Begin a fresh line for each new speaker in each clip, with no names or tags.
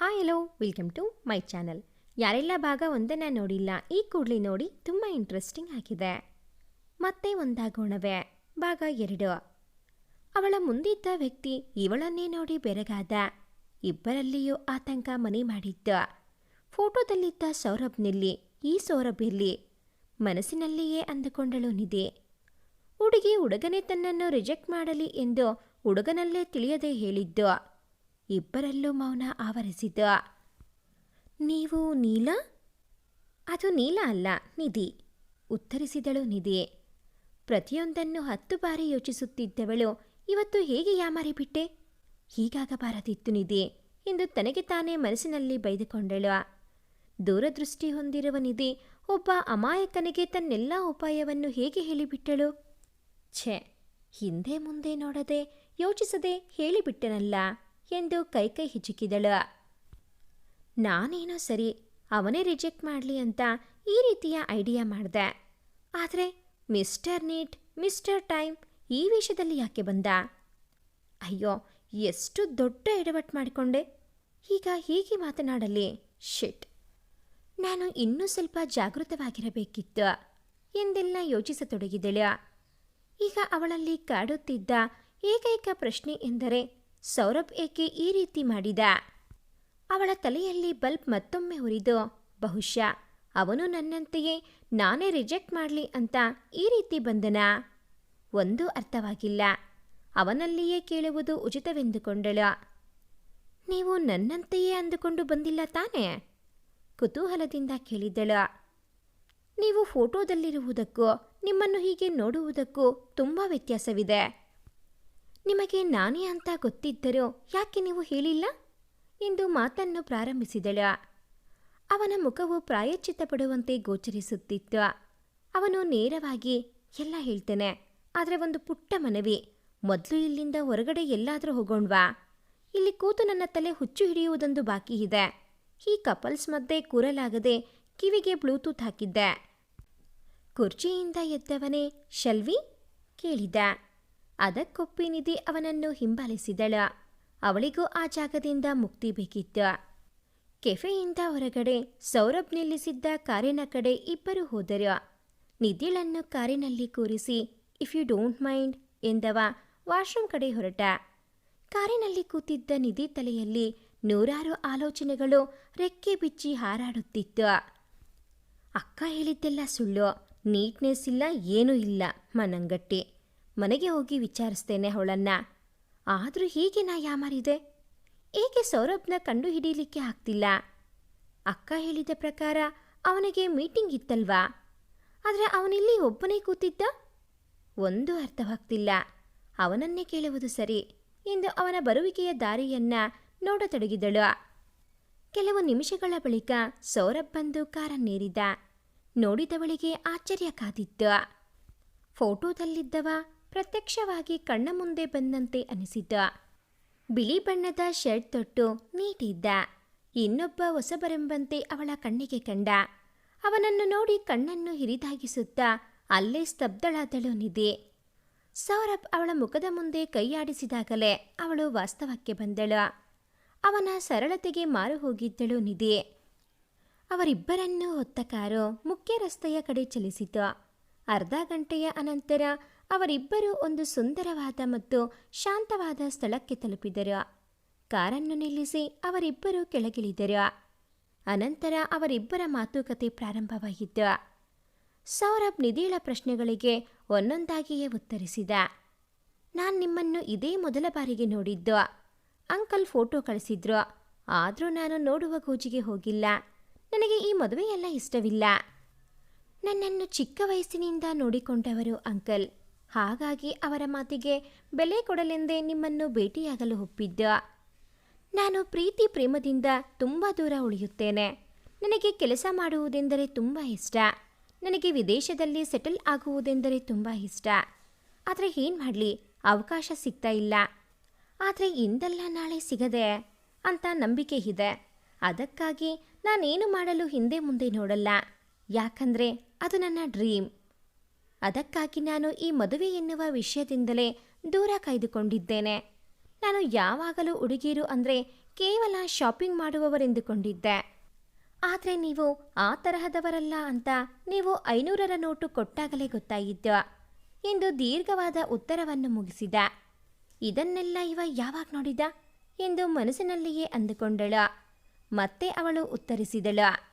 Hi hello welcome to my channel ಯಾರೆಲ್ಲ ಭಾಗ ಒಂದನ್ನು ನೋಡಿಲ್ಲ, ಈ ಕೂಡಲಿ ನೋಡಿ ತುಂಬ ಇಂಟ್ರೆಸ್ಟಿಂಗ್ ಆಗಿದೆ. ಮತ್ತೆ ಒಂದಾಗೋಣವೆ. ಭಾಗ ಎರಡು. ಅವಳ ಮುಂದಿದ್ದ ವ್ಯಕ್ತಿ ಇವಳನ್ನೇ ನೋಡಿ ಬೆರಗಾದ. ಇಬ್ಬರಲ್ಲಿಯೂ ಆತಂಕ ಮನೆ ಮಾಡಿದ್ದ. ಫೋಟೋದಲ್ಲಿದ್ದ ಸೌರಭ್ನಲ್ಲಿ, ಈ ಸೌರಭ್ ಎಲ್ಲಿ ಮನಸ್ಸಿನಲ್ಲಿಯೇ ಅಂದುಕೊಂಡಳು ನಿಧಿ. ಹುಡುಗಿ ಹುಡುಗನೇ ತನ್ನನ್ನು ರಿಜೆಕ್ಟ್ ಮಾಡಲಿ ಎಂದು ಹುಡುಗನಲ್ಲೇ ತಿಳಿಯದೆ ಹೇಳಿದ್ದು. ಇಬ್ಬರಲ್ಲೂ ಮೌನ ಆವರಿಸಿದ. ನೀವು ನೀಲ? ಅದು ನೀಲ ಅಲ್ಲ, ನಿಧಿ, ಉತ್ತರಿಸಿದಳು ನಿಧಿ. ಪ್ರತಿಯೊಂದನ್ನು ಹತ್ತು ಬಾರಿ ಯೋಚಿಸುತ್ತಿದ್ದವಳು, ಇವತ್ತು ಹೇಗೆ ಯಾಮಾರಿಬಿಟ್ಟೆ ಹೀಗಾಗಬಾರದಿತ್ತು ನಿಧಿ ಎಂದು ತನಗೆ ತಾನೇ ಮನಸ್ಸಿನಲ್ಲಿ ಬೈದುಕೊಂಡಳು. ದೂರದೃಷ್ಟಿ ಹೊಂದಿರುವ ನಿಧಿ ಒಬ್ಬ ಅಮಾಯಕನಿಗೆ ತನ್ನೆಲ್ಲ ಉಪಾಯವನ್ನು ಹೇಗೆ ಹೇಳಿಬಿಟ್ಟಳು? ಛೆ, ಹಿಂದೆ ಮುಂದೆ ನೋಡದೆ ಯೋಚಿಸದೆ ಹೇಳಿಬಿಟ್ಟನಲ್ಲ. ಎಂದು ಕೈಕೈ ಹಿಚುಕಿದಳು. ನಾನೇನೋ ಸರಿ, ಅವನೇ ರಿಜೆಕ್ಟ್ ಮಾಡಲಿ ಅಂತ ಈ ರೀತಿಯ ಐಡಿಯಾ ಮಾಡಿದೆ. ಆದರೆ ಮಿಸ್ಟರ್ ನೀಟ್, ಮಿಸ್ಟರ್ ಟೈಮ್ ಈ ವಿಷಯದಲ್ಲಿ ಯಾಕೆ ಬಂದ? ಅಯ್ಯೋ, ಎಷ್ಟು ದೊಡ್ಡ ಎಡವಟ್ಟು ಮಾಡಿಕೊಂಡೆ. ಈಗ ಹೀಗೆ ಮಾತನಾಡಲಿ. ಶಿಟ್. ನಾನು ಇನ್ನೂ ಸ್ವಲ್ಪ ಜಾಗೃತವಾಗಿರಬೇಕಿತ್ತು ಎಂದೆಲ್ಲ ಯೋಚಿಸತೊಡಗಿದಳು. ಈಗ ಅವಳಲ್ಲಿ ಕಾಡುತ್ತಿದ್ದ ಏಕೈಕ ಪ್ರಶ್ನೆ ಎಂದರೆ ಸೌರಭ್ ಏಕೆ ಈ ರೀತಿ ಮಾಡಿದ? ಅವಳ ತಲೆಯಲ್ಲಿ ಬಲ್ಬ್ ಮತ್ತೊಮ್ಮೆ ಹುರಿದು ಬಹುಶಃ ಅವನು ನನ್ನಂತೆಯೇ ನಾನೇ ರಿಜೆಕ್ಟ್ ಮಾಡಲಿ ಅಂತ ಈ ರೀತಿ ಬಂದನ? ಒಂದೂ ಅರ್ಥವಾಗಿಲ್ಲ. ಅವನಲ್ಲಿಯೇ ಕೇಳುವುದು ಉಚಿತವೆಂದುಕೊಂಡಳು. ನೀವು ನನ್ನಂತೆಯೇ ಅಂದುಕೊಂಡು ಬಂದಿಲ್ಲ ತಾನೇ? ಕುತೂಹಲದಿಂದ ಕೇಳಿದಳು. ನೀವು ಫೋಟೋದಲ್ಲಿರುವುದಕ್ಕೂ ನಿಮ್ಮನ್ನು ಹೀಗೆ ನೋಡುವುದಕ್ಕೂ ತುಂಬ ವ್ಯತ್ಯಾಸವಿದೆ. ನಿಮಗೆ ನಾನೇ ಅಂತ ಗೊತ್ತಿದ್ದರೂ ಯಾಕೆ ನೀವು ಹೇಳಿಲ್ಲ? ಎಂದು ಮಾತನ್ನು ಪ್ರಾರಂಭಿಸಿದಳು. ಅವನ ಮುಖವು ಪ್ರಾಯಶ್ಚಿತ್ತ ಪಡುವಂತೆ ಗೋಚರಿಸುತ್ತಿತ್ತು. ಅವನು ನೇರವಾಗಿ, ಎಲ್ಲ ಹೇಳ್ತೇನೆ, ಆದರೆ ಒಂದು ಪುಟ್ಟ ಮನವಿ. ಮೊದಲು ಇಲ್ಲಿಂದ ಹೊರಗಡೆ ಎಲ್ಲಾದರೂ ಹೋಗೋಣ್ವಾ? ಇಲ್ಲಿ ಕೂತು ನನ್ನ ತಲೆ ಹುಚ್ಚು ಹಿಡಿಯುವುದೊಂದು ಬಾಕಿ ಇದೆ. ಈ ಕಪಲ್ಸ್ ಮಧ್ಯೆ ಕೂರಲಾಗದೆ ಕಿವಿಗೆ ಬ್ಲೂಟೂತ್ ಹಾಕಿದ್ದೆ. ಕುರ್ಚಿಯಿಂದ ಎದ್ದವನೇ ಶಲ್ವಿ ಕೇಳಿದ ಅದಕ್ಕೊಪ್ಪಿ ನಿಧಿ ಅವನನ್ನು ಹಿಂಬಾಲಿಸಿದಳ. ಅವಳಿಗೂ ಆ ಜಾಗದಿಂದ ಮುಕ್ತಿ ಬೇಕಿತ್ತು. ಕೆಫೆಯಿಂದ ಹೊರಗಡೆ ಸೌರಭ್ ನಿಲ್ಲಿಸಿದ್ದ ಕಾರಿನ ಕಡೆ ಇಬ್ಬರು ಹೋದರು. ನಿಧಿಳನ್ನು ಕಾರಿನಲ್ಲಿ ಕೂರಿಸಿ ಇಫ್ ಯು ಡೋಂಟ್ ಮೈಂಡ್ ಎಂದವ ವಾಶ್ರೂಮ್ ಕಡೆ ಹೊರಟ. ಕಾರಿನಲ್ಲಿ ಕೂತಿದ್ದ ನಿಧಿ ತಲೆಯಲ್ಲಿ ನೂರಾರು ಆಲೋಚನೆಗಳು ರೆಕ್ಕೆ ಬಿಚ್ಚಿ ಹಾರಾಡುತ್ತಿತ್ತು. ಅಕ್ಕ ಹೇಳಿದ್ದೆಲ್ಲ ಸುಳ್ಳು, ನೀಟ್ನೆಸ್ ಇಲ್ಲ, ಏನೂ ಇಲ್ಲ, ಮನಂಗಟ್ಟಿ. ಮನೆಗೆ ಹೋಗಿ ವಿಚಾರಿಸ್ತೇನೆ ಅವಳನ್ನ. ಆದರೂ ಹೀಗೆ ನಾ ಯಾಮಾರಿದೆ ಏಕೆ ಸೌರಭ್ನ ಕಂಡು ಹಿಡೀಲಿಕ್ಕೆ ಆಗ್ತಿಲ್ಲ? ಅಕ್ಕ ಹೇಳಿದ ಪ್ರಕಾರ ಅವನಿಗೆ ಮೀಟಿಂಗ್ ಇತ್ತಲ್ವಾ? ಆದರೆ ಅವನಿಲ್ಲಿ ಒಬ್ಬನೇ ಕೂತಿದ್ದ? ಒಂದು ಅರ್ಥವಾಗ್ತಿಲ್ಲ. ಅವನನ್ನೇ ಕೇಳುವುದು ಸರಿ. ಎಂದು ಅವನ ಬರುವಿಕೆಯ ದಾರಿಯನ್ನ ನೋಡತೊಡಗಿದಳು. ಕೆಲವು ನಿಮಿಷಗಳ ಬಳಿಕ ಸೌರಭ್ ಬಂದು ಕಾರನ್ನೇರಿದ ನೋಡಿದವಳಿಗೆ ಆಶ್ಚರ್ಯ ಕಾದಿತ್ತು. ಫೋಟೋದಲ್ಲಿದ್ದವ ಪ್ರತ್ಯಕ್ಷವಾಗಿ ಕಣ್ಣ ಮುಂದೆ ಬಂದಂತೆ ಅನಿಸಿದ್ದ ಬಿಳಿ ಬಣ್ಣದ ಶರ್ಟ್ ತೊಟ್ಟು ನೀಟಿದ್ದ. ಇನ್ನೊಬ್ಬ ಹೊಸಬರೆಂಬಂತೆ ಅವಳ ಕಣ್ಣಿಗೆ ಕಂಡ. ಅವನನ್ನು ನೋಡಿ ಕಣ್ಣನ್ನು ಹಿರಿದಾಗಿಸುತ್ತಾ ಅಲ್ಲೇ ಸ್ತಬ್ಧಳಾದಳು ನಿಧಿ. ಸೌರಭ್ ಅವಳ ಮುಖದ ಮುಂದೆ ಕೈಯಾಡಿಸಿದಾಗಲೇ ಅವಳು ವಾಸ್ತವಕ್ಕೆ ಬಂದಳು. ಅವನ ಸರಳತೆಗೆ ಮಾರು ಹೋಗಿದ್ದಳು ನಿಧಿ. ಅವರಿಬ್ಬರನ್ನೂ ಹೊತ್ತ ಕಾರು ಮುಖ್ಯ ರಸ್ತೆಯ ಕಡೆ ಚಲಿಸಿತು. ಅರ್ಧ ಗಂಟೆಯ ಅನಂತರ ಅವರಿಬ್ಬರು ಒಂದು ಸುಂದರವಾದ ಮತ್ತು ಶಾಂತವಾದ ಸ್ಥಳಕ್ಕೆ ತಲುಪಿದರು. ಕಾರನ್ನು ನಿಲ್ಲಿಸಿ ಅವರಿಬ್ಬರು ಕೆಳಗಿಳಿದರು. ಅನಂತರ ಅವರಿಬ್ಬರ ಮಾತುಕತೆ ಪ್ರಾರಂಭವಾಯಿತು ಸೌರಭ್ ನಿಧಿಳ ಪ್ರಶ್ನೆಗಳಿಗೆ ಒಂದೊಂದಾಗಿಯೇ ಉತ್ತರಿಸಿದ. ನಾನು ನಿಮ್ಮನ್ನು ಇದೇ ಮೊದಲ ಬಾರಿಗೆ ನೋಡಿದ್ದು. ಅಂಕಲ್ ಫೋಟೋ ಕಳಿಸಿದ್ರು. ಆದರೂ ನಾನು ನೋಡುವ ಗೋಜಿಗೆ ಹೋಗಿಲ್ಲ. ನನಗೆ ಈ ಮದುವೆಯೆಲ್ಲ ಇಷ್ಟವಿಲ್ಲ. ನನ್ನನ್ನು ಚಿಕ್ಕ ವಯಸ್ಸಿನಿಂದ ನೋಡಿಕೊಂಡವರು ಅಂಕಲ್. ಹಾಗಾಗಿ ಅವರ ಮಾತಿಗೆ ಬೆಲೆ ಕೊಡಲೆಂದೇ ನಿಮ್ಮನ್ನು ಭೇಟಿಯಾಗಲು ಒಪ್ಪಿದ್ದ. ನಾನು ಪ್ರೀತಿ ಪ್ರೇಮದಿಂದ ತುಂಬ ದೂರ ಉಳಿಯುತ್ತೇನೆ. ನನಗೆ ಕೆಲಸ ಮಾಡುವುದೆಂದರೆ ತುಂಬ ಇಷ್ಟ. ನನಗೆ ವಿದೇಶದಲ್ಲಿ ಸೆಟಲ್ ಆಗುವುದೆಂದರೆ ತುಂಬ ಇಷ್ಟ. ಆದರೆ ಏನು ಮಾಡಲಿ, ಅವಕಾಶ ಸಿಗ್ತಾ ಇಲ್ಲ. ಆದರೆ ಇಂದಲ್ಲ ನಾಳೆ ಸಿಗದೆ ಅಂತ ನಂಬಿಕೆ ಇದೆ. ಅದಕ್ಕಾಗಿ ನಾನೇನು ಮಾಡಲು ಹಿಂದೆ ಮುಂದೆ ನೋಡಲ್ಲ. ಯಾಕಂದರೆ ಅದು ನನ್ನ ಡ್ರೀಮ್. ಅದಕ್ಕಾಗಿ ನಾನು ಈ ಮದುವೆ ಎನ್ನುವ ವಿಷಯದಿಂದಲೇ ದೂರ ಕಾಯ್ದುಕೊಂಡಿದ್ದೇನೆ. ನಾನು ಯಾವಾಗಲೂ ಹುಡುಗಿರು ಅಂದರೆ ಕೇವಲ ಶಾಪಿಂಗ್ ಮಾಡುವವರೆಂದುಕೊಂಡಿದ್ದೆ. ಆದರೆ ನೀವು ಆ ತರಹದವರಲ್ಲ ಅಂತ ನೀವು ಐನೂರರ ನೋಟು ಕೊಟ್ಟಾಗಲೇ ಗೊತ್ತಾಗಿದ್ದ. ಎಂದು ದೀರ್ಘವಾದ ಉತ್ತರವನ್ನು ಮುಗಿಸಿದ. ಇದನ್ನೆಲ್ಲ ಇವ ಯಾವಾಗ ನೋಡಿದ? ಎಂದು ಮನಸ್ಸಿನಲ್ಲಿಯೇ ಅಂದುಕೊಂಡಳು. ಮತ್ತೆ ಅವಳು ಉತ್ತರಿಸಿದಳು.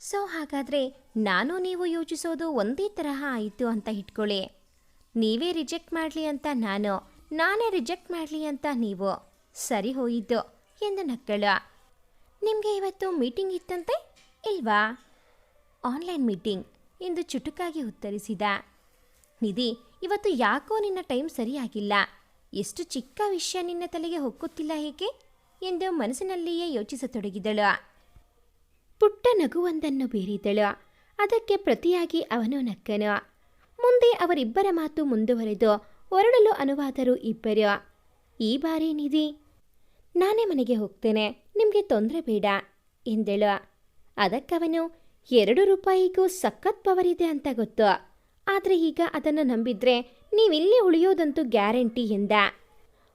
ಸೊ ಹಾಗಾದರೆ ನಾನು ನೀವು ಯೋಚಿಸೋದು ಒಂದೇ ತರಹ ಆಯಿತು ಅಂತ ಇಟ್ಕೊಳ್ಳಿ. ನೀವೇ ರಿಜೆಕ್ಟ್ ಮಾಡಲಿ ಅಂತ ನಾನು, ನಾನೇ ರಿಜೆಕ್ಟ್ ಮಾಡಲಿ ಅಂತ ನೀವು. ಸರಿ ಹೋಯಿತು ಎಂದು ನಕ್ಕಳ. ನಿಮಗೆ ಇವತ್ತು ಮೀಟಿಂಗ್ ಇತ್ತಂತೆ? ಇಲ್ವಾ? ಆನ್ಲೈನ್ ಮೀಟಿಂಗ್ ಎಂದು ಚುಟುಕಾಗಿ ಉತ್ತರಿಸಿದ. ನಿಧಿ, ಇವತ್ತು ಯಾಕೋ ನಿನ್ನ ಟೈಮ್ ಸರಿಯಾಗಿಲ್ಲ. ಎಷ್ಟು ಚಿಕ್ಕ ವಿಷಯ ನಿನ್ನ ತಲೆಗೆ ಹೊಕ್ಕುತ್ತಿಲ್ಲ ಏಕೆ? ಎಂದು ಮನಸ್ಸಿನಲ್ಲಿಯೇ ಯೋಚಿಸತೊಡಗಿದಳು. ನಗುವೊಂದನ್ನು ಬೀರಿದಳು. ಅದಕ್ಕೆ ಪ್ರತಿಯಾಗಿ ಅವನು ನಕ್ಕನು. ಮುಂದೆ ಅವರಿಬ್ಬರ ಮಾತು ಮುಂದುವರೆದು ಹೊರಡಲು ಅನುವಾದರು ಇಬ್ಬರು. ಈ ಬಾರಿ ನಿಧಿ, ನಾನೇ ಮನೆಗೆ ಹೋಗ್ತೇನೆ, ನಿಮಗೆ ತೊಂದರೆ ಬೇಡ, ಎಂದಳು. ಅದಕ್ಕವನು, ಎರಡು ರೂಪಾಯಿಗೂ ಸಖತ್ ಪವರ್ ಇದೆ ಅಂತ ಗೊತ್ತು. ಆದರೆ ಈಗ ಅದನ್ನು ನಂಬಿದ್ರೆ ನೀವಿಲ್ಲಿ ಉಳಿಯೋದಂತೂ ಗ್ಯಾರಂಟಿ ಎಂದ.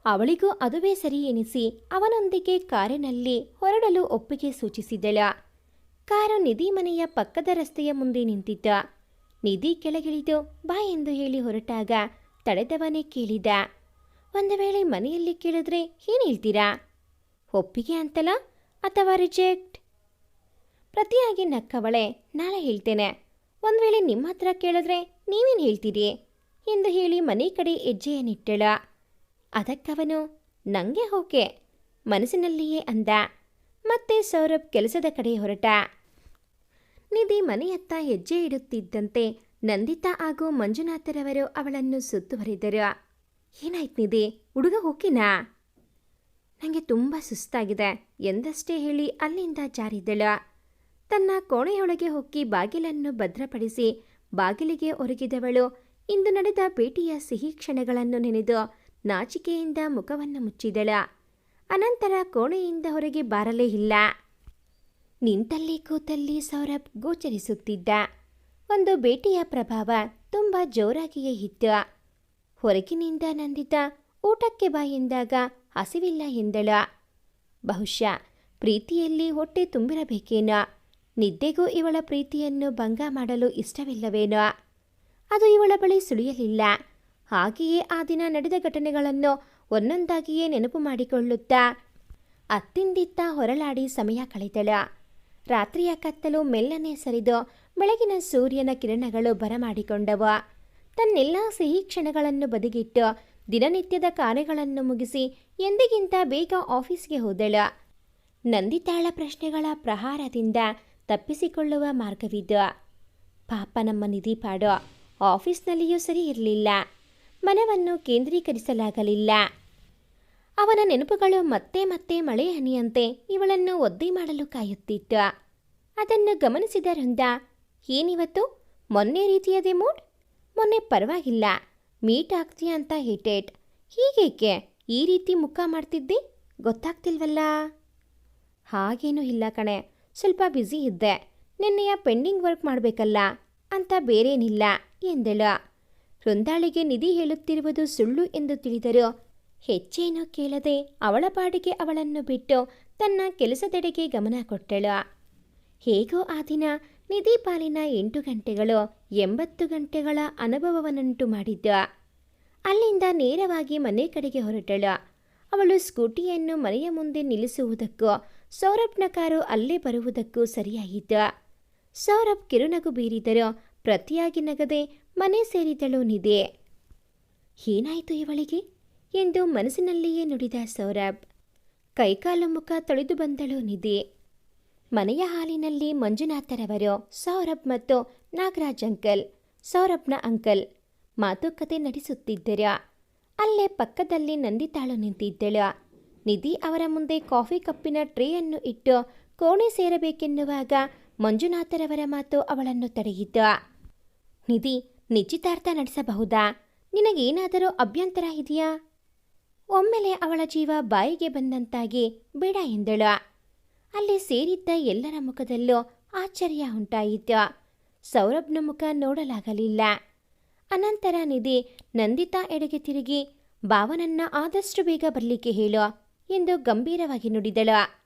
ಅವಳಿಗೂ ಅದುವೇ ಸರಿ ಎನಿಸಿ ಅವನೊಂದಿಗೆ ಕಾರಿನಲ್ಲಿ ಹೊರಡಲು ಒಪ್ಪಿಗೆ ಸೂಚಿಸಿದಳು. ಕಾರು ನಿಧಿ ಮನೆಯ ಪಕ್ಕದ ರಸ್ತೆಯ ಮುಂದೆ ನಿಂತಿದ್ದ. ನಿಧಿ ಕೆಳಗಿಳಿದು ಬಾ ಎಂದು ಹೇಳಿ ಹೊರಟಾಗ ತಡೆದವನೇ ಕೇಳಿದ. ಒಂದು ವೇಳೆ ಮನೆಯಲ್ಲಿ ಕೇಳಿದ್ರೆ ಏನು ಹೇಳ್ತೀರಾ? ಒಪ್ಪಿಗೆ ಅಂತಲ್ಲ ಅಥವಾ ರಿಜೆಕ್ಟ್? ಪ್ರತಿಯಾಗಿ ನಕ್ಕವಳೆ, ನಾಳೆ ಹೇಳ್ತೇನೆ. ಒಂದು ವೇಳೆ ನಿಮ್ಮ ಹತ್ರ ಕೇಳಿದ್ರೆ ನೀವೇನು ಹೇಳ್ತೀರಿ? ಎಂದು ಹೇಳಿ ಮನೆ ಕಡೆ ಹೆಜ್ಜೆಯನ್ನಿಟ್ಟಳ. ಅದಕ್ಕವನು, ನಂಗೆ ಹೋಕೆ, ಮನಸ್ಸಿನಲ್ಲಿಯೇ ಅಂದ. ಮತ್ತೆ ಸೌರಭ್ ಕೆಲಸದ ಕಡೆ ಹೊರಟ. ನಿಧಿ ಮನೆಯತ್ತ ಹೆಜ್ಜೆ ಇಡುತ್ತಿದ್ದಂತೆ ನಂದಿತಾ ಹಾಗೂ ಮಂಜುನಾಥರವರು ಅವಳನ್ನು ಸುತ್ತುವರಿದರು ಏನಾಯ್ತು ನಿಧಿ, ಹುಡುಗ ಹೋಗಿನಾ ನನಗೆ ತುಂಬ ಸುಸ್ತಾಗಿದೆ, ಎಂದಷ್ಟೇ ಹೇಳಿ ಅಲ್ಲಿಂದ ಜಾರಿದಳು. ತನ್ನ ಕೋಣೆಯೊಳಗೆ ಹೊಕ್ಕಿ ಬಾಗಿಲನ್ನು ಭದ್ರಪಡಿಸಿ ಬಾಗಿಲಿಗೆ ಒರಗಿದವಳು. ಇಂದು ನಡೆದ ಭೇಟಿಯ ಸಿಹಿ ಕ್ಷಣಗಳನ್ನು ನೆನೆದು ನಾಚಿಕೆಯಿಂದ ಮುಖವನ್ನು ಮುಚ್ಚಿದಳ. ಅನಂತರ ಕೋಣೆಯಿಂದ ಹೊರಗೆ ಬಾರಲೇ ಇಲ್ಲ. ನಿಂತಲ್ಲಿ ಕೂತಲ್ಲಿ ಸೌರಭ್ ಗೋಚರಿಸುತ್ತಿದ್ದ. ಒಂದು ಭೇಟಿಯ ಪ್ರಭಾವ ತುಂಬ ಜೋರಾಗಿಯೇ ಇತ್ತು. ಹೊರಗಿನಿಂದ ನಂದಿತ ಊಟಕ್ಕೆ ಬಾ ಎಂದಾಗ ಹಸಿವಿಲ್ಲ ಎಂದಳ. ಬಹುಶಃ ಪ್ರೀತಿಯಲ್ಲಿ ಹೊಟ್ಟೆ ತುಂಬಿರಬೇಕೇನೋ. ನಿದ್ದೆಗೂ ಇವಳ ಪ್ರೀತಿಯನ್ನು ಭಂಗ ಮಾಡಲು ಇಷ್ಟವಿಲ್ಲವೇನೋ. ಅದು ಇವಳ ಬಳಿ ಸುಳಿಯಲಿಲ್ಲ. ಹಾಗೆಯೇ ಆ ದಿನ ನಡೆದ ಘಟನೆಗಳನ್ನು ಒಂದೊಂದಾಗಿಯೇ ನೆನಪು ಮಾಡಿಕೊಳ್ಳುತ್ತಾ ಅತ್ತಿಂದಿತ್ತ ಹೊರಳಾಡಿ ಸಮಯ ಕಳೆದಳ. ರಾತ್ರಿಯ ಕತ್ತಲು ಮೆಲ್ಲನೆ ಸರಿದು ಬೆಳಗಿನ ಸೂರ್ಯನ ಕಿರಣಗಳು ಬರಮಾಡಿಕೊಂಡವ. ತನ್ನೆಲ್ಲ ಸಿಹಿ ಕ್ಷಣಗಳನ್ನು ಬದಿಗಿಟ್ಟು ದಿನನಿತ್ಯದ ಕಾರ್ಯಗಳನ್ನು ಮುಗಿಸಿ ಎಂದಿಗಿಂತ ಬೇಗ ಆಫೀಸ್ಗೆ ಹೋದಳ. ನಂದಿತಾಳ ಪ್ರಶ್ನೆಗಳ ಪ್ರಹಾರದಿಂದ ತಪ್ಪಿಸಿಕೊಳ್ಳುವ ಮಾರ್ಗವಿದ್ದು ಪಾಪ ನಮ್ಮ ನಿಧಿ ಪಾಡು, ಆಫೀಸ್ನಲ್ಲಿಯೂ ಸರಿ ಇರಲಿಲ್ಲ. ಮನವನ್ನು ಕೇಂದ್ರೀಕರಿಸಲಾಗಲಿಲ್ಲ. ಅವನ ನೆನಪುಗಳು ಮತ್ತೆ ಮತ್ತೆ ಮಳೆ ಹನಿಯಂತೆ ಇವಳನ್ನು ಒದ್ದೆ ಮಾಡಲು ಕಾಯುತ್ತಿತ್ತು ಅದನ್ನು ಗಮನಿಸಿದ ವೃಂದ, ಏನಿವತ್ತು? ಮೊನ್ನೆ ರೀತಿಯದೇ ಮೂಡ್? ಮೊನ್ನೆ ಪರವಾಗಿಲ್ಲ. ಮೀಟ್ ಆಗ್ತೀಯ ಅಂತ ಹಿಟೇಟ್ ಹೀಗೇಕೆ ಈ ರೀತಿ ಮುಖ ಮಾಡ್ತಿದ್ದೆ? ಗೊತ್ತಾಗ್ತಿಲ್ವಲ್ಲ? ಹಾಗೇನೂ ಇಲ್ಲ ಕಣೆ. ಸ್ವಲ್ಪ ಬ್ಯುಸಿ ಇದ್ದೆ. ನಿನ್ನೆಯ ಪೆಂಡಿಂಗ್ ವರ್ಕ್ ಮಾಡಬೇಕಲ್ಲ ಅಂತ ಬೇರೇನಿಲ್ಲ ಎಂದಳು. ವೃಂದಾಳಿಗೆ ನಿಧಿ ಹೇಳುತ್ತಿರುವುದು ಸುಳ್ಳು ಎಂದು ತಿಳಿದರು ಹೆಚ್ಚೇನೂ ಕೇಳದೆ ಅವಳ ಪಾಡಿಗೆ ಅವಳನ್ನು ಬಿಟ್ಟು ತನ್ನ ಕೆಲಸದೆಡೆಗೆ ಗಮನ ಕೊಟ್ಟಳು. ಹೇಗೋ ಆ ದಿನ ನಿಧಿ ಪಾಲಿನ ಎಂಟು ಗಂಟೆಗಳು ಎಂಬತ್ತು ಗಂಟೆಗಳ ಅನುಭವವನ್ನುಂಟು ಮಾಡಿದ್ದ. ಅಲ್ಲಿಂದ ನೇರವಾಗಿ ಮನೆ ಕಡೆಗೆ ಹೊರಟಳು. ಅವಳು ಸ್ಕೂಟಿಯನ್ನು ಮನೆಯ ಮುಂದೆ ನಿಲ್ಲಿಸುವುದಕ್ಕೂ ಸೌರಭ್ನ ಕಾರು ಅಲ್ಲೇ ಬರುವುದಕ್ಕೂ ಸರಿಯಾಗಿದ್ದ. ಸೌರಭ್ ಕಿರುನಗು ಬೀರಿದರೂ ಪ್ರತಿಯಾಗಿ ನಗದೆ ಮನೆ ಸೇರಿದಳು ನಿಧಿ. ಏನಾಯಿತು ಇವಳಿಗೆ? ಎಂದು ಮನಸ್ಸಿನಲ್ಲಿಯೇ ನುಡಿದ ಸೌರಭ್. ಕೈಕಾಲು ಮುಖ ತೊಳೆದು ಬಂದಳು ನಿಧಿ. ಮನೆಯ ಹಾಲಿನಲ್ಲಿ ಮಂಜುನಾಥರವರು ಸೌರಭ್ ಮತ್ತು ನಾಗರಾಜ್ ಅಂಕಲ್, ಸೌರಭ್ನ ಅಂಕಲ್ ಮಾತುಕತೆ ನಡೆಸುತ್ತಿದ್ದರು. ಅಲ್ಲೇ ಪಕ್ಕದಲ್ಲಿ ನಂದಿತಾಳು ನಿಂತಿದ್ದಳು. ನಿಧಿ ಅವರ ಮುಂದೆ ಕಾಫಿ ಕಪ್ಪಿನ ಟ್ರೇಯನ್ನು ಇಟ್ಟು ಕೋಣೆ ಸೇರಬೇಕೆನ್ನುವಾಗ ಮಂಜುನಾಥರವರ ಮಾತು ಅವಳನ್ನು ತಡೆಯಿತು. ನಿಧಿ, ನಿಶ್ಚಿತಾರ್ಥ ನಡೆಸಬಹುದಾ? ನಿನಗೇನಾದರೂ ಅಭ್ಯಂತರ ಇದೆಯಾ? ಒಮ್ಮೆಲೆ ಅವಳ ಜೀವ ಬಾಯಿಗೆ ಬಂದಂತಾಗಿ ಬೇಡ ಎಂದಳು. ಅಲ್ಲಿ ಸೇರಿದ್ದ ಎಲ್ಲರ ಮುಖದಲ್ಲೂ ಆಶ್ಚರ್ಯ ಉಂಟಾಯಿತು. ಸೌರಭ್ನ ಮುಖ ನೋಡಲಾಗಲಿಲ್ಲ. ಅನಂತರ ನಿಧಿ, ನಂದಿತಾ ಎಡೆಗೆ ತಿರುಗಿ, ಭಾವನನ್ನ ಆದಷ್ಟು ಬೇಗ ಬರಲಿಕ್ಕೆ ಹೇಳು ಎಂದು ಗಂಭೀರವಾಗಿ ನುಡಿದಳು.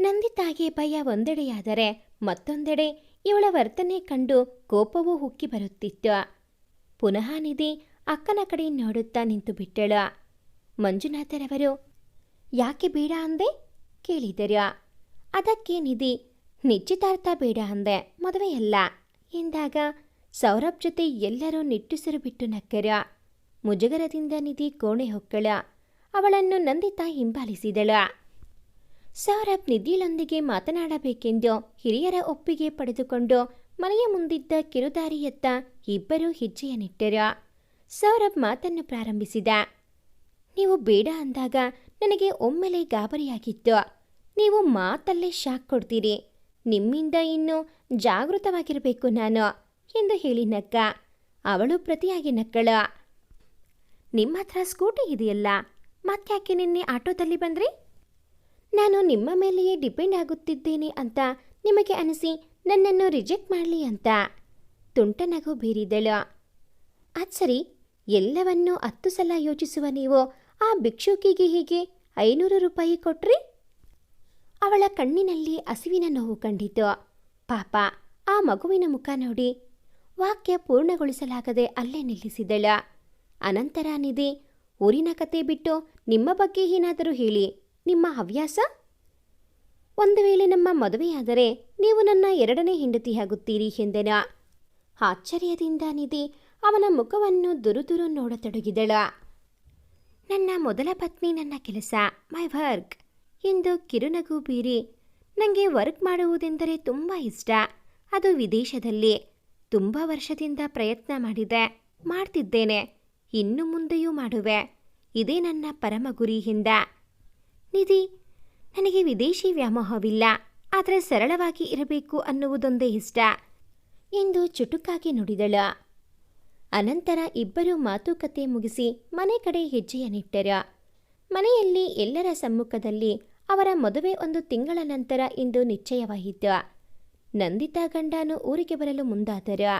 ನಂದಿತಾಗೆ ಭಯ ಒಂದೆಡೆಯಾದರೆ ಮತ್ತೊಂದೆಡೆ ಇವಳ ವರ್ತನೆ ಕಂಡು ಕೋಪವೂ ಹುಕ್ಕಿ ಬರುತ್ತಿತ್ತು. ಪುನಃ ನಿಧಿ ಅಕ್ಕನ ಕಡೆ ನೋಡುತ್ತಾ ನಿಂತು ಬಿಟ್ಟಳು. ಮಂಜುನಾಥರವರು ಯಾಕೆ ಬೇಡ ಅಂದೆ? ಕೇಳಿದರು. ಅದಕ್ಕೆ ನಿಧಿ, ನಿಶ್ಚಿತಾರ್ಥ ಬೇಡ ಅಂದೆ, ಮದುವೆಯಲ್ಲ, ಎಂದಾಗ ಸೌರಭ್ ಜೊತೆ ಎಲ್ಲರೂ ನಿಟ್ಟುಸಿರು ಬಿಟ್ಟು ನಕ್ಕರು. ಮುಜುಗರದಿಂದ ನಿಧಿ ಕೋಣೆ ಹೊಕ್ಕಳ. ಅವಳನ್ನು ನಂದಿತಾ ಹಿಂಬಾಲಿಸಿದಳು. ಸೌರಭ್ ನಿಧಿಲೊಂದಿಗೆ ಮಾತನಾಡಬೇಕೆಂದು ಹಿರಿಯರ ಒಪ್ಪಿಗೆ ಪಡೆದುಕೊಂಡು ಮನೆಯ ಮುಂದಿದ್ದ ಕಿರುದಾರಿಯತ್ತ ಇಬ್ಬರೂ ಹೆಜ್ಜೆಯನ್ನಿಟ್ಟರು. ಸೌರಭ್ ಮಾತನ್ನು ಪ್ರಾರಂಭಿಸಿದ, ನೀವು ಬೇಡ ಅಂದಾಗ ನನಗೆ ಒಮ್ಮೆಲೆ ಗಾಬರಿಯಾಗಿತ್ತು. ನೀವು ಮಾತಲ್ಲೇ ಶಾಕ್ ಕೊಡ್ತೀರಿ. ನಿಮ್ಮಿಂದ ಇನ್ನು ಜಾಗೃತವಾಗಿರಬೇಕು ನಾನು ಎಂದು ಹೇಳಿ ನಕ್ಕ ಅವಳು ಪ್ರತಿಯಾಗಿ ನಕ್ಕಳು. ನಿಮ್ಮ ಹತ್ರ ಸ್ಕೂಟಿ ಇದೆಯಲ್ಲ, ಮತ್ತ್ಯಾಕೆ ನಿನ್ನೆ ಆಟೋದಲ್ಲಿ ಬಂದ್ರಿ? ನಾನು ನಿಮ್ಮ ಮೇಲೆಯೇ ಡಿಪೆಂಡ್ ಆಗುತ್ತಿದ್ದೇನೆ ಅಂತ ನಿಮಗೆ ಅನಿಸಿ ನನ್ನನ್ನು ರಿಜೆಕ್ಟ್ ಮಾಡಲಿ ಅಂತ ತುಂಟ ನಗು ಬೀರಿದಳು ಸರಿ, ಎಲ್ಲವನ್ನೂ ಹತ್ತು ಸಲ ಯೋಚಿಸುವ ನೀವು ಆ ಭಿಕ್ಷುಕಿಗೆ ಹೀಗೆ ಐನೂರು ರೂಪಾಯಿ ಕೊಟ್ರಿ? ಅವಳ ಕಣ್ಣಿನಲ್ಲಿ ಹಸಿವಿನ ನೋವು ಕಂಡಿತು. ಪಾಪ, ಆ ಮಗುವಿನ ಮುಖ ನೋಡಿ ವಾಕ್ಯ ಪೂರ್ಣಗೊಳಿಸಲಾಗದೆ ಅಲ್ಲೇ ನಿಲ್ಲಿಸಿದಳ. ಅನಂತರ ನಿಧಿ, ಊರಿನ ಕತೆ ಬಿಟ್ಟು ನಿಮ್ಮ ಬಗ್ಗೆ ಏನಾದರೂ ಹೇಳಿ. ನಿಮ್ಮ ಹವ್ಯಾಸ? ಒಂದು ವೇಳೆ ನಮ್ಮ ಮದುವೆಯಾದರೆ ನೀವು ನನ್ನ ಎರಡನೇ ಹೆಂಡತಿಯಾಗುತ್ತೀರಿ ಎಂದೆನ? ಆಶ್ಚರ್ಯದಿಂದ ನಿಧಿ ಅವನ ಮುಖವನ್ನು ದುರುದುರು ನೋಡತೊಡಗಿದಳ. ನನ್ನ ಮೊದಲ ಪತ್ನಿ ನನ್ನ ಕೆಲಸ, ಮೈ ವರ್ಕ್ ಎಂದು ಕಿರುನಗು ಬೀರಿ ನನಗೆ ವರ್ಕ್ ಮಾಡುವುದೆಂದರೆ ತುಂಬ ಇಷ್ಟ. ಅದು ವಿದೇಶದಲ್ಲಿ ತುಂಬ ವರ್ಷದಿಂದ ಪ್ರಯತ್ನ ಮಾಡಿದೆ, ಮಾಡ್ತಿದ್ದೇನೆ, ಇನ್ನು ಮುಂದೆಯೂ ಮಾಡುವೆ. ಇದೇ ನನ್ನ ಪರಮ ಗುರಿ ಎಂದ. ನಿಧಿ, ನನಗೆ ವಿದೇಶಿ ವ್ಯಾಮೋಹವಿಲ್ಲ, ಆದರೆ ಸರಳವಾಗಿ ಇರಬೇಕು ಅನ್ನುವುದೊಂದೇ ಇಷ್ಟ ಎಂದು ಚುಟುಕಾಗಿ ನುಡಿದಳ. ಅನಂತರ ಇಬ್ಬರು ಮಾತುಕತೆ ಮುಗಿಸಿ ಮನೆ ಕಡೆ ಹೆಜ್ಜೆಯನ್ನಿಟ್ಟರು. ಮನೆಯಲ್ಲಿ ಎಲ್ಲರ ಸಮ್ಮುಖದಲ್ಲಿ ಅವರ ಮದುವೆ ಒಂದು ತಿಂಗಳ ನಂತರ ಇಂದು ನಿಶ್ಚಯವಾಯಿತು. ನಂದಿತಾ ಗಂಡನು ಊರಿಗೆ ಬರಲು ಮುಂದಾದರು.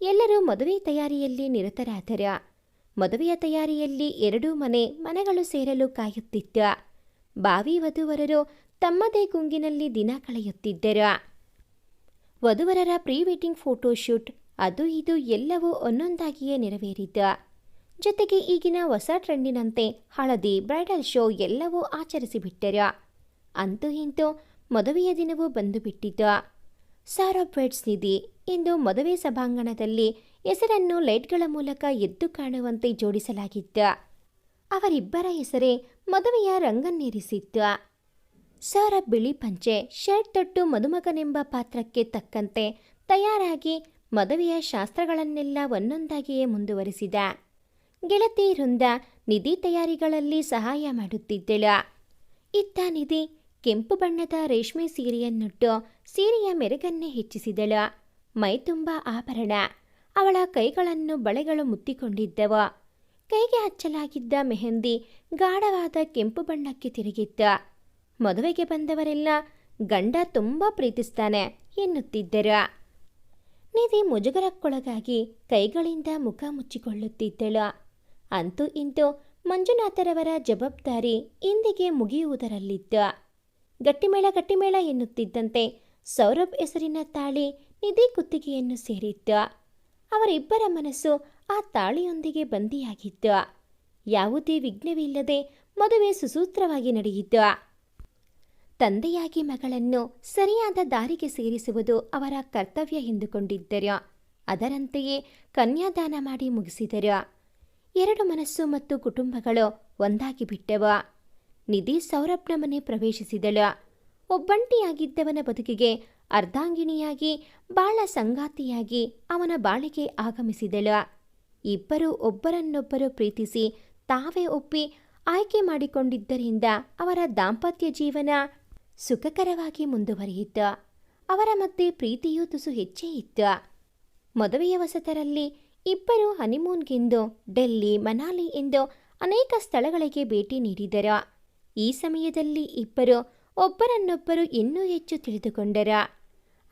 ಎಲ್ಲರೂ ಮದುವೆ ತಯಾರಿಯಲ್ಲಿ ನಿರತರಾದರು. ಮದುವೆಯ ತಯಾರಿಯಲ್ಲಿ ಎರಡೂ ಮನೆ ಮನೆಗಳು ಸೇರಲು ಕಾಯುತ್ತಿತ್ತು. ಬಾವಿ ವಧುವರರು ತಮ್ಮದೇ ಗುಂಗಿನಲ್ಲಿ ದಿನ ಕಳೆಯುತ್ತಿದ್ದರು. ವಧುವರರ ಪ್ರೀ ವೆಡ್ಡಿಂಗ್ ಫೋಟೋಶೂಟ್ ಅದು ಇದು ಎಲ್ಲವೂ ಒಂದೊಂದಾಗಿಯೇ ನೆರವೇರಿತು. ಜೊತೆಗೆ ಈಗಿನ ಹೊಸ ಟ್ರೆಂಡಿನಂತೆ ಹಳದಿ ಬ್ರೈಡಲ್ ಶೋ ಎಲ್ಲವೂ ಆಚರಿಸಿಬಿಟ್ಟರು. ಅಂತೂ ಇಂತೂ ಮದುವೆಯ ದಿನವೂ ಬಂದು ಬಿಟ್ಟಿತು ಸಾರಬ್ ವೆಡ್ಸ್ ನಿಧಿ ಎಂದು ಮದುವೆ ಸಭಾಂಗಣದಲ್ಲಿ ಹೆಸರನ್ನು ಲೈಟ್ಗಳ ಮೂಲಕ ಎದ್ದು ಕಾಣುವಂತೆ ಜೋಡಿಸಲಾಗಿದ್ದ ಅವರಿಬ್ಬರ ಹೆಸರೇ ಮದುವೆಯ ರಂಗನ್ನೇರಿಸಿತ್ತು ಸಾರ ಬಿಳಿ ಪಂಚೆ, ಶರ್ಟ್ ತೊಟ್ಟು ಮದುಮಗನೆಂಬ ಪಾತ್ರಕ್ಕೆ ತಕ್ಕಂತೆ ತಯಾರಾಗಿ ಮದುವೆಯ ಶಾಸ್ತ್ರಗಳನ್ನೆಲ್ಲ ಒಂದೊಂದಾಗಿಯೇ ಮುಂದುವರಿಸಿದ. ಗೆಳತಿ ವೃಂದ ನಿಧಿ ತಯಾರಿಗಳಲ್ಲಿ ಸಹಾಯ ಮಾಡುತ್ತಿದ್ದಳು. ಇತ್ತ ನಿಧಿ ಕೆಂಪು ಬಣ್ಣದ ರೇಷ್ಮೆ ಸೀರೆಯನ್ನುಟ್ಟು ಸೀರೆಯ ಮೆರುಗನ್ನೇ ಹೆಚ್ಚಿಸಿದಳು. ಮೈತುಂಬ ಆಭರಣ. ಅವಳ ಕೈಗಳನ್ನು ಬಳೆಗಳು ಮುತ್ತಿಕೊಂಡಿದ್ದವು. ಕೈಗೆ ಹಚ್ಚಲಾಗಿದ್ದ ಮೆಹಂದಿ ಗಾಢವಾದ ಕೆಂಪು ಬಣ್ಣಕ್ಕೆ ತಿರುಗಿದ್ದ. ಮದುವೆಗೆ ಬಂದವರೆಲ್ಲ ಗಂಡ ತುಂಬ ಪ್ರೀತಿಸ್ತಾನೆ ಎನ್ನುತ್ತಿದ್ದರು. ನಿಧಿ ಮುಜುಗರಕ್ಕೊಳಗಾಗಿ ಕೈಗಳಿಂದ ಮುಖ ಮುಚ್ಚಿಕೊಳ್ಳುತ್ತಿದ್ದಳು. ಅಂತೂ ಇಂತೂ ಮಂಜುನಾಥರವರ ಜವಾಬ್ದಾರಿ ಇಂದಿಗೆ ಮುಗಿಯುವುದರಲ್ಲಿದ್ದ. ಗಟ್ಟಿಮೇಳ ಗಟ್ಟಿಮೇಳ ಎನ್ನುತ್ತಿದ್ದಂತೆ ಸೌರಭ್ ಹೆಸರಿನ ತಾಳಿ ನಿಧಿ ಕುತ್ತಿಗೆಯನ್ನು ಸೇರಿತ್ತು ಅವರಿಬ್ಬರ ಮನಸ್ಸು ಆ ತಾಳಿಯೊಂದಿಗೆ ಬಂದಿಯಾಗಿತ್ತು. ಯಾವುದೇ ವಿಘ್ನವಿಲ್ಲದೆ ಮದುವೆ ಸುಸೂತ್ರವಾಗಿ ನಡೆಯಿತು. ತಂದೆಯಾಗಿ ಮಗಳನ್ನು ಸರಿಯಾದ ದಾರಿಗೆ ಸೇರಿಸುವುದು ಅವರ ಕರ್ತವ್ಯ ಎಂದುಕೊಂಡಿದ್ದರು. ಅದರಂತೆಯೇ ಕನ್ಯಾದಾನ ಮಾಡಿ ಮುಗಿಸಿದರು. ಎರಡು ಮನಸ್ಸು ಮತ್ತು ಕುಟುಂಬಗಳು ಒಂದಾಗಿ ಬಿಟ್ಟವು. ನಿಧಿ ಸೌರಭ್ನ ಮನೆ ಪ್ರವೇಶಿಸಿದಳು. ಒಬ್ಬಂಟಿಯಾಗಿದ್ದವನ ಬದುಕಿಗೆ ಅರ್ಧಾಂಗಿಣಿಯಾಗಿ, ಬಾಳ ಸಂಗಾತಿಯಾಗಿ ಅವನ ಬಾಳಿಗೆ ಆಗಮಿಸಿದಳು. ಇಬ್ಬರು ಒಬ್ಬರನ್ನೊಬ್ಬರು ಪ್ರೀತಿಸಿ ತಾವೇ ಒಪ್ಪಿ ಆಯ್ಕೆ ಮಾಡಿಕೊಂಡಿದ್ದರಿಂದ ಅವರ ದಾಂಪತ್ಯ ಜೀವನ ಸುಖಕರವಾಗಿ ಮುಂದುವರಿಯಿತು. ಅವರ ಮಧ್ಯೆ ಪ್ರೀತಿಯೂ ತುಸು ಹೆಚ್ಚೇ ಇತ್ತು. ಮದುವೆಯ ವಸತರಲ್ಲಿ ಇಬ್ಬರು ಹನಿಮೂನ್ಗೆಂದು ಡೆಲ್ಲಿ, ಮನಾಲಿ ಎಂದು ಅನೇಕ ಸ್ಥಳಗಳಿಗೆ ಭೇಟಿ ನೀಡಿದರು. ಈ ಸಮಯದಲ್ಲಿ ಇಬ್ಬರು ಒಬ್ಬರನ್ನೊಬ್ಬರು ಇನ್ನೂ ಹೆಚ್ಚು ತಿಳಿದುಕೊಂಡರು.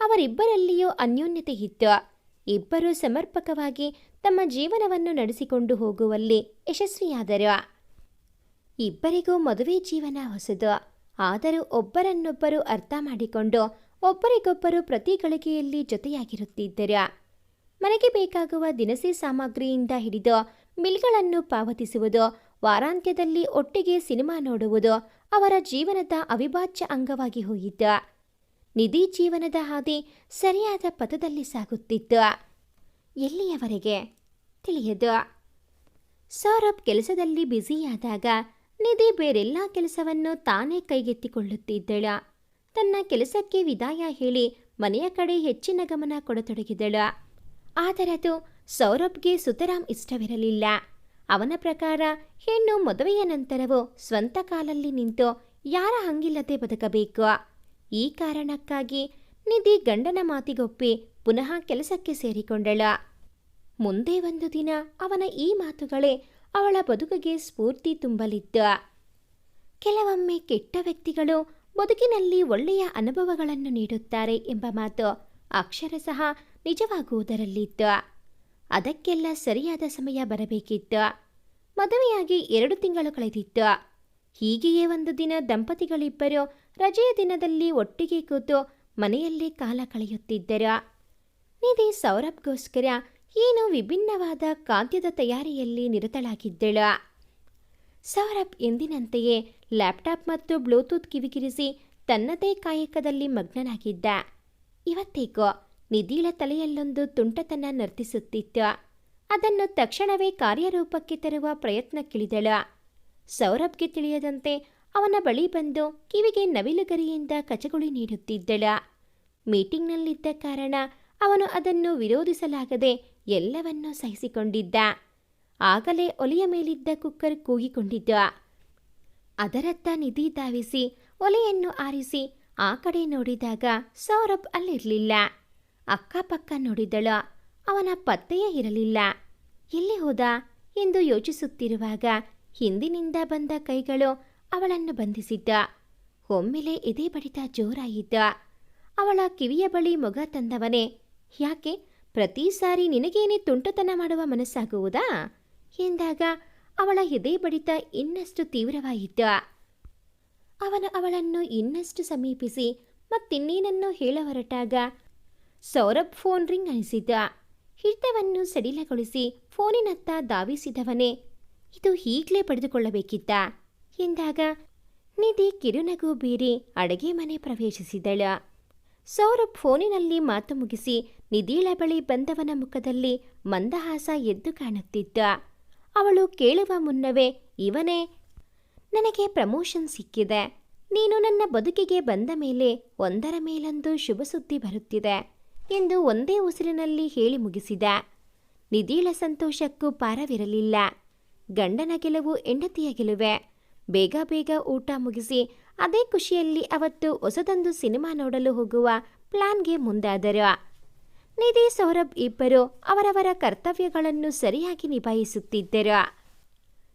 ಅವರಿಬ್ಬರಲ್ಲಿಯೂ ಅನ್ಯೋನ್ಯತೆ ಇತ್ತು. ಇಬ್ಬರೂ ಸಮರ್ಪಕವಾಗಿ ತಮ್ಮ ಜೀವನವನ್ನು ನಡೆಸಿಕೊಂಡು ಹೋಗುವಲ್ಲಿ ಯಶಸ್ವಿಯಾದರು. ಇಬ್ಬರಿಗೂ ಮದುವೆ ಜೀವನ ಹೊಸದು. ಆದರೂ ಒಬ್ಬರನ್ನೊಬ್ಬರು ಅರ್ಥ ಮಾಡಿಕೊಂಡು ಒಬ್ಬರಿಗೊಬ್ಬರು ಪ್ರತಿ ಗಳಿಗೆಯಲ್ಲಿ ಜೊತೆಯಾಗಿರುತ್ತಿದ್ದರು. ಮನೆಗೆ ಬೇಕಾಗುವ ದಿನಸಿ ಸಾಮಗ್ರಿಯಿಂದ ಹಿಡಿದು ಬಿಲ್ಗಳನ್ನು ಪಾವತಿಸುವುದು, ವಾರಾಂತ್ಯದಲ್ಲಿ ಒಟ್ಟಿಗೆ ಸಿನಿಮಾ ನೋಡುವುದು ಅವರ ಜೀವನದ ಅವಿಭಾಜ್ಯ ಅಂಗವಾಗಿ ಹೋಗಿತ್ತು ನಿಧಿ ಜೀವನದ ಹಾದಿ ಸರಿಯಾದ ಪಥದಲ್ಲಿ ಸಾಗುತ್ತಿತ್ತು ಎಲ್ಲಿಯವರೆಗೆ? ತಿಳಿಯದು. ಸೌರಭ್ ಕೆಲಸದಲ್ಲಿ ಬ್ಯುಸಿಯಾದಾಗ ನಿಧಿ ಬೇರೆಲ್ಲ ಕೆಲಸವನ್ನು ತಾನೇ ಕೈಗೆತ್ತಿಕೊಳ್ಳುತ್ತಿದ್ದಳು. ತನ್ನ ಕೆಲಸಕ್ಕೆ ವಿದಾಯ ಹೇಳಿ ಮನೆಯ ಕಡೆ ಹೆಚ್ಚಿನ ಗಮನ ಕೊಡತೊಡಗಿದಳು. ಆದರದು ಸೌರಭ್ಗೆ ಸುತರಾಮ್ ಇಷ್ಟವಿರಲಿಲ್ಲ. ಅವನ ಪ್ರಕಾರ ಹೆಣ್ಣು ಮದುವೆಯ ನಂತರವೂ ಸ್ವಂತ ಕಾಲಲ್ಲಿ ನಿಂತು ಯಾರ ಹಂಗಿಲ್ಲದೆ ಬದುಕಬೇಕು? ಈ ಕಾರಣಕ್ಕಾಗಿ ನಿಧಿ ಗಂಡನ ಮಾತಿಗೊಪ್ಪಿ ಪುನಃ ಕೆಲಸಕ್ಕೆ ಸೇರಿಕೊಂಡಳ. ಮುಂದೆ ಒಂದು ದಿನ ಅವನ ಈ ಮಾತುಗಳೇ ಅವಳ ಬದುಕಿಗೆ ಸ್ಫೂರ್ತಿ ತುಂಬಲಿದ್ದ. ಕೆಲವೊಮ್ಮೆ ಕೆಟ್ಟ ವ್ಯಕ್ತಿಗಳು ಬದುಕಿನಲ್ಲಿ ಒಳ್ಳೆಯ ಅನುಭವಗಳನ್ನು ನೀಡುತ್ತಾರೆ ಎಂಬ ಮಾತು ಅಕ್ಷರಶಃ ನಿಜವಾಗುವುದರಲ್ಲಿತ್ತು ಅದಕ್ಕೆಲ್ಲ ಸರಿಯಾದ ಸಮಯ ಬರಬೇಕಿತ್ತು ಮದುವೆಯಾಗಿ ಎರಡು ತಿಂಗಳು ಕಳೆದಿತ್ತು ಹೀಗೆಯೇ ಒಂದು ದಿನ ದಂಪತಿಗಳಿಬ್ಬರು ರಜೆಯ ದಿನದಲ್ಲಿ ಒಟ್ಟಿಗೆ ಕೂತು ಮನೆಯಲ್ಲೇ ಕಾಲ ಕಳೆಯುತ್ತಿದ್ದರ. ನಿಧಿ ಸೌರಭ್ಗೋಸ್ಕರ ಏನು ವಿಭಿನ್ನವಾದ ಖಾದ್ಯದ ತಯಾರಿಯಲ್ಲಿ ನಿರತಳಾಗಿದ್ದಳು. ಸೌರಭ್ ಎಂದಿನಂತೆಯೇ ಲ್ಯಾಪ್ಟಾಪ್ ಮತ್ತು ಬ್ಲೂಟೂತ್ ಕಿವಿಗಿರಿಸಿ ತನ್ನದೇ ಕಾಯಕದಲ್ಲಿ ಮಗ್ನನಾಗಿದ್ದ. ಇವತ್ತೇಕೋ ನಿಧಿಳ ತಲೆಯಲ್ಲೊಂದು ತುಂಟತನ ನರ್ತಿಸುತ್ತಿತ್ತು. ಅದನ್ನು ತಕ್ಷಣವೇ ಕಾರ್ಯರೂಪಕ್ಕೆ ತರುವ ಪ್ರಯತ್ನಕ್ಕಿಳಿದಳು. ಸೌರಭ್ಗೆ ತಿಳಿಯದಂತೆ ಅವನ ಬಳಿ ಬಂದು ಕಿವಿಗೆ ನವಿಲುಗರಿಯಿಂದ ಕಚಗುಳಿ ನೀಡುತ್ತಿದ್ದಳ. ಮೀಟಿಂಗ್ನಲ್ಲಿದ್ದ ಕಾರಣ ಅವನು ಅದನ್ನು ವಿರೋಧಿಸಲಾಗದೆ ಎಲ್ಲವನ್ನೂ ಸಹಿಸಿಕೊಂಡಿದ್ದ. ಆಗಲೇ ಒಲೆಯ ಮೇಲಿದ್ದ ಕುಕ್ಕರ್ ಕೂಗಿಕೊಂಡಿದ್ದ. ಅದರತ್ತ ನಿಧಿ ಧಾವಿಸಿ, ಒಲೆಯನ್ನು ಆರಿಸಿ ಆ ಕಡೆ ನೋಡಿದಾಗ ಸೌರಭ್ ಅಲ್ಲಿರಲಿಲ್ಲ. ಅಕ್ಕಪಕ್ಕ ನೋಡಿದಳು, ಅವನ ಪತ್ತೆಯೇ ಇರಲಿಲ್ಲ. ಎಲ್ಲಿ ಹೋದ? ಎಂದು ಯೋಚಿಸುತ್ತಿರುವಾಗ ಹಿಂದಿನಿಂದ ಬಂದ ಕೈಗಳು ಅವಳನ್ನು ಬಂಧಿಸಿದ್ದ. ಒಮ್ಮೆಲೆ ಎದೆ ಬಡಿತ ಜೋರಾಯಿದ್ದ ಅವಳ ಕಿವಿಯ ಬಳಿ ಮೊಗ ತಂದವನೇ, ಯಾಕೆ? ಪ್ರತಿ ಸಾರಿ ನಿನಗೇನೆ ತುಂಟತನ ಮಾಡುವ ಮನಸ್ಸಾಗುವುದಾ? ಎಂದಾಗ ಅವಳ ಎದೆ ಬಡಿತ ಇನ್ನಷ್ಟು ತೀವ್ರವಾಗಿದ್ದ. ಅವನು ಅವಳನ್ನು ಇನ್ನಷ್ಟು ಸಮೀಪಿಸಿ ಮತ್ತಿನ್ನೇನನ್ನು ಹೇಳ ಹೊರಟಾಗ ಸೌರಭ್ ಫೋನ್ ರಿಂಗ್ ಅನಿಸಿದ್ದ ಹಿಡಿತವನ್ನು ಸಡಿಲಗೊಳಿಸಿ ಫೋನಿನತ್ತ ಧಾವಿಸಿದವನೇ, ಇದು ಈಗಲೇ ಪಡೆದುಕೊಳ್ಳಬೇಕಿತ್ತ? ಎಂದಾಗ ನಿಧಿ ಕಿರುನಗು ಬೀರಿ ಅಡುಗೆ ಮನೆ ಪ್ರವೇಶಿಸಿದಳ. ಸೌರಭ್ ಫೋನಿನಲ್ಲಿ ಮಾತು ಮುಗಿಸಿ ನಿಧಿಳ ಬಳಿ ಬಂದವನ ಮುಖದಲ್ಲಿ ಮಂದಹಾಸ ಎದ್ದು ಕಾಣುತ್ತಿದ್ದ. ಅವಳು ಕೇಳುವ ಮುನ್ನವೇ ಇವನೇ, ನನಗೆ ಪ್ರಮೋಷನ್ ಸಿಕ್ಕಿದೆ. ನೀನು ನನ್ನ ಬದುಕಿಗೆ ಬಂದ ಮೇಲೆ ಒಂದರ ಮೇಲೊಂದು ಶುಭ ಸುದ್ದಿ ಬರುತ್ತಿದೆ ಎಂದು ಒಂದೇ ಉಸಿರಿನಲ್ಲಿ ಹೇಳಿ ಮುಗಿಸಿದ. ನಿಧಿಳ ಸಂತೋಷಕ್ಕೂ ಪಾರವಿರಲಿಲ್ಲ. ಗಂಡನ ಗೆಲುವು ಹೆಂಡತಿಯ ಗೆಲುವೆ? ಬೇಗ ಬೇಗ ಊಟ ಮುಗಿಸಿ ಅದೇ ಖುಷಿಯಲ್ಲಿ ಅವತ್ತು ಹೊಸದೊಂದು ಸಿನಿಮಾ ನೋಡಲು ಹೋಗುವ ಪ್ಲಾನ್ಗೆ ಮುಂದಾದರು. ನಿಧಿ ಸೌರಭ್ ಇಬ್ಬರು ಅವರವರ ಕರ್ತವ್ಯಗಳನ್ನು ಸರಿಯಾಗಿ ನಿಭಾಯಿಸುತ್ತಿದ್ದರು.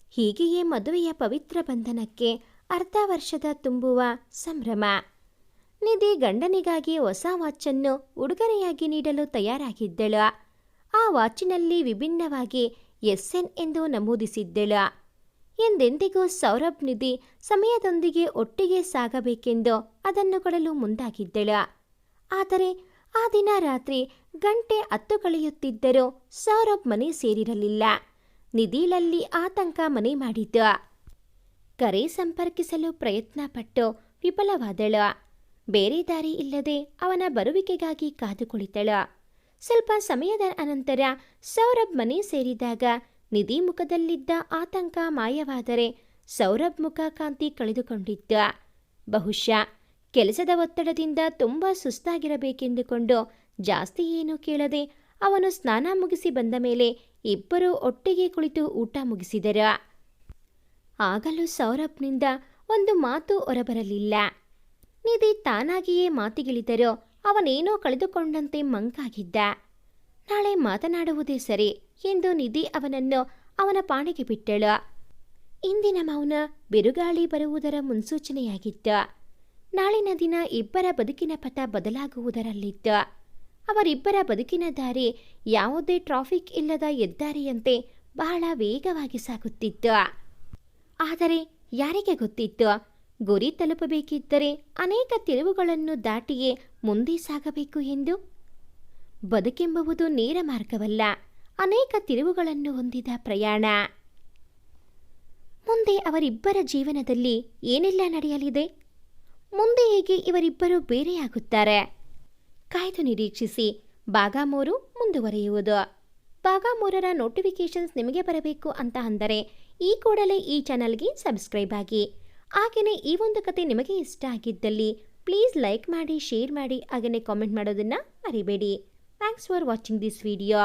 ಹೀಗೆಯೇ ಮದುವೆಯ ಪವಿತ್ರ ಬಂಧನಕ್ಕೆ ಅರ್ಧ ವರ್ಷದ ತುಂಬುವ ಸಂಭ್ರಮ. ನಿಧಿ ಗಂಡನಿಗಾಗಿ ಹೊಸ ವಾಚನ್ನು ಉಡುಗೊರೆಯಾಗಿ ನೀಡಲು ತಯಾರಾಗಿದ್ದಳು. ಆ ವಾಚಿನಲ್ಲಿ ವಿಭಿನ್ನವಾಗಿ ಎಸ್ ಎನ್ ಎಂದು ನಮೂದಿಸಿದ್ದಳು. ಎಂದೆಂದಿಗೂ ಸೌರಭ್ ನಿಧಿ ಸಮಯದೊಂದಿಗೆ ಒಟ್ಟಿಗೆ ಸಾಗಬೇಕೆಂದು ಅದನ್ನು ಕೊಡಲು ಮುಂದಾಗಿದ್ದಳು. ಆದರೆ ಆ ದಿನ ರಾತ್ರಿ ಗಂಟೆ ಹತ್ತು ಕಳೆಯುತ್ತಿದ್ದರೂ ಸೌರಭ್ ಮನೆ ಸೇರಿರಲಿಲ್ಲ. ನಿಧಿಲಲ್ಲಿ ಆತಂಕ ಮನೆ ಮಾಡಿದ್ದ. ಕರೆ ಸಂಪರ್ಕಿಸಲು ಪ್ರಯತ್ನ ಪಟ್ಟು ವಿಫಲವಾದಳು. ಬೇರೆ ದಾರಿ ಇಲ್ಲದೆ ಅವನ ಬರುವಿಕೆಗಾಗಿ ಕಾದು ಕುಳಿತಳು ಸ್ವಲ್ಪ ಸಮಯದ ಅನಂತರ ಸೌರಭ್ ಮನೆ ಸೇರಿದಾಗ ನಿಧಿ ಮುಖದಲ್ಲಿದ್ದ ಆತಂಕ ಮಾಯವಾದರೆ ಸೌರಭ್ ಮುಖ ಕಾಂತಿ ಕಳೆದುಕೊಂಡಿದ್ದ. ಬಹುಶಃ ಕೆಲಸದ ಒತ್ತಡದಿಂದ ತುಂಬ ಸುಸ್ತಾಗಿರಬೇಕೆಂದುಕೊಂಡು ಜಾಸ್ತಿ ಏನೂ ಕೇಳದೆ ಅವನು ಸ್ನಾನ ಮುಗಿಸಿ ಬಂದ ಮೇಲೆ ಇಬ್ಬರೂ ಒಟ್ಟಿಗೆ ಕುಳಿತು ಊಟ ಮುಗಿಸಿದರ. ಆಗಲೂ ಸೌರಭ್ನಿಂದ ಒಂದು ಮಾತು ಹೊರಬರಲಿಲ್ಲ. ನಿಧಿ ತಾನಾಗಿಯೇ ಮಾತಿಗಿಳಿದರೂ ಅವನೇನೋ ಕಳೆದುಕೊಂಡಂತೆ ಮಂಕಾಗಿದ್ದ. ನಾಳೆ ಮಾತನಾಡುವುದೇ ಸರಿ. ಎಂದು ನಿಧಿ ಅವನನ್ನು ಅವನ ಪಾಣಿಗೆ ಬಿಟ್ಟಳು. ಇಂದಿನ ಮೌನ ಬಿರುಗಾಳಿ ಬರುವುದರ ಮುನ್ಸೂಚನೆಯಾಗಿತ್ತು. ನಾಳಿನ ದಿನ ಇಬ್ಬರ ಬದುಕಿನ ಪಥ ಬದಲಾಗುವುದರಲ್ಲಿತ್ತು. ಅವರಿಬ್ಬರ ಬದುಕಿನ ದಾರಿ ಯಾವುದೇ ಟ್ರಾಫಿಕ್ ಇಲ್ಲದ ಹೆದ್ದಾರಿಯಂತೆ ಬಹಳ ವೇಗವಾಗಿ ಸಾಗುತ್ತಿತ್ತು. ಆದರೆ ಯಾರಿಗೆ ಗೊತ್ತಿತ್ತು? ಗುರಿ ತಲುಪಬೇಕಿದ್ದರೆ ಅನೇಕ ತಿರುವುಗಳನ್ನು ದಾಟಿಯೇ ಮುಂದೆ ಸಾಗಬೇಕು ಎಂದು? ಬದುಕೆಂಬುವುದು ನೇರ ಮಾರ್ಗವಲ್ಲ. ಅನೇಕ ತಿರುವುಗಳನ್ನು ಹೊಂದಿದ ಪ್ರಯಾಣ. ಮುಂದೆ ಅವರಿಬ್ಬರ ಜೀವನದಲ್ಲಿ ಏನೆಲ್ಲ ನಡೆಯಲಿದೆ? ಮುಂದೆ ಹೇಗೆ ಇವರಿಬ್ಬರು ಬೇರೆಯಾಗುತ್ತಾರೆ? ಕಾಯ್ದು ನಿರೀಕ್ಷಿಸಿ ಭಾಗ ಮೂರು ಮುಂದುವರಿಯುವುದು. ಭಾಗ ಮೂರರ ನೋಟಿಫಿಕೇಷನ್ಸ್ ನಿಮಗೆ ಬರಬೇಕು ಅಂತ ಅಂದರೆ ಈ ಕೂಡಲೇ ಈ ಚಾನಲ್ಗೆ ಸಬ್ಸ್ಕ್ರೈಬ್ ಆಗಿ. ಹಾಗೆಯೇ ಈ ಒಂದು ಕತೆ ನಿಮಗೆ ಇಷ್ಟ ಆಗಿದ್ದಲ್ಲಿ ಪ್ಲೀಸ್ ಲೈಕ್ ಮಾಡಿ, ಶೇರ್ ಮಾಡಿ ಹಾಗೆಯೇ ಕಾಮೆಂಟ್ ಮಾಡೋದನ್ನು ಮರಿಬೇಡಿ. Thanks for watching this video.